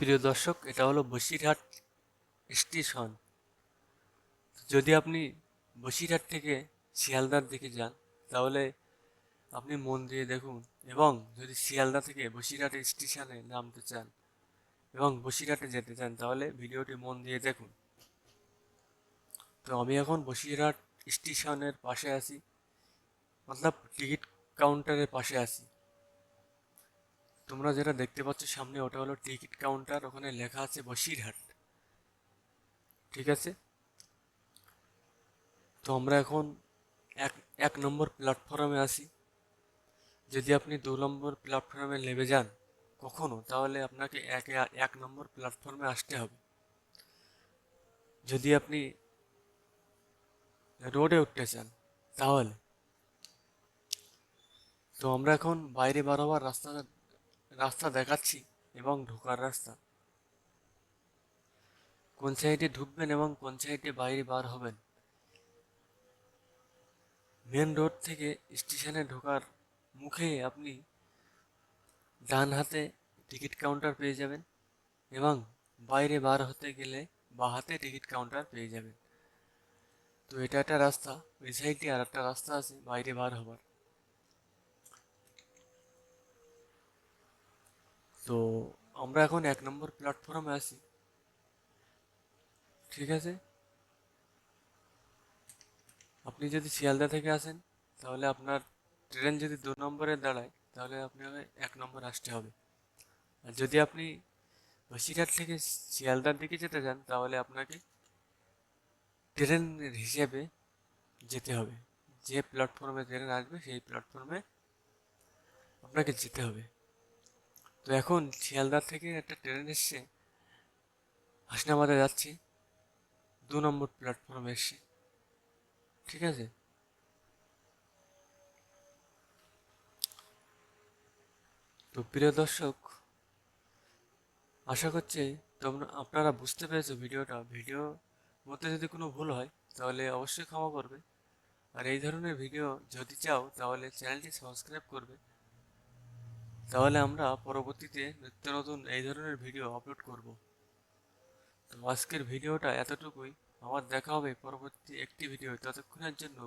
প্রিয় দর্শক, এটা হলো বসিরহাট স্টেশন। যদি আপনি বসিরহাট থেকে শিয়ালদার দিকে যান, তাহলে আপনি মন দিয়ে দেখুন এবং যদি শিয়ালদা থেকে বসিরহাট স্টেশনে নামতে চান এবং বসিরহাটে যেতে চান, তাহলে ভিডিওটি মন দিয়ে দেখুন। তো আমি এখন বসিরহাট স্টেশনের পাশে আছি মতলব টিকিট কাউন্টারের পাশে আছি। তোমরা যেটা দেখতে পাচ্ছ সামনে, ওটা হলো টিকিট কাউন্টার, ওখানে লেখা আছে বসিরহাট। ঠিক আছে? তো আমরা এখন এক এক নম্বর প্ল্যাটফর্মে আসি। যদি আপনি দু নম্বর প্ল্যাটফর্মে নেমে যান কখনো, তাহলে আপনাকে এক এক নম্বর প্ল্যাটফর্মে আসতে হবে। যদি আপনি রোডে উঠতে চান, তাহলে। তো আমরা এখন বাইরে বার হওয়ার রাস্তা রাস্তা দেখাচ্ছি এবং ঢোকার রাস্তা। কোন সাইডে ঢুকবেন এবং কোন সাইডে বাইরে বার হবেন। মেন রোড থেকে স্টেশনে ঢোকার মুখে আপনি ডান হাতে টিকিট কাউন্টার পেয়ে যাবেন এবং বাইরে বার হতে গেলে বা হাতে টিকিট কাউন্টার পেয়ে যাবেন। তো এটা একটা রাস্তা ওই সাইডে আর একটা রাস্তা আছে, বাইরে বার হবার। তো আমরা এখন এক নম্বর প্ল্যাটফর্মে আছি। ঠিক আছে? আপনি যদি শিয়ালদা থেকে আসেন, তাহলে আপনার ট্রেন যদি দু নম্বরে দাঁড়ায়, তাহলে আপনাকে এক নম্বর আসতে হবে। আর যদি আপনি বসিরহাট থেকে শিয়ালদার দিকে যেতে চান তাহলে আপনাকে ট্রেনের হিসেবে যেতে হবে। যে প্ল্যাটফর্মে ট্রেন আসবে, সেই প্ল্যাটফর্মে আপনাকে যেতে হবে। তো এখন শিয়ালদার থেকে একটা ট্রেন এসছে। হাসনাবাদে যাচ্ছি। দু নম্বর প্ল্যাটফর্মে এসছে ঠিক আছে? তো প্রিয় দর্শক, আশা করছি তোমরা, আপনারা বুঝতে পেরেছ ভিডিওটা। ভিডিও মধ্যে যদি কোনো ভুল হয়, তাহলে অবশ্যই ক্ষমা করবে। আর এই ধরনের ভিডিও যদি চাও, তাহলে চ্যানেলটি সাবস্ক্রাইব করবে। তাহলে আমরা পরবর্তীতে নিত্য নতুন এই ধরনের ভিডিও আপলোড করব। তো আজকের ভিডিওটা এতটুকুই। আবার দেখা হবে পরবর্তী একটি ভিডিও ততক্ষণের জন্য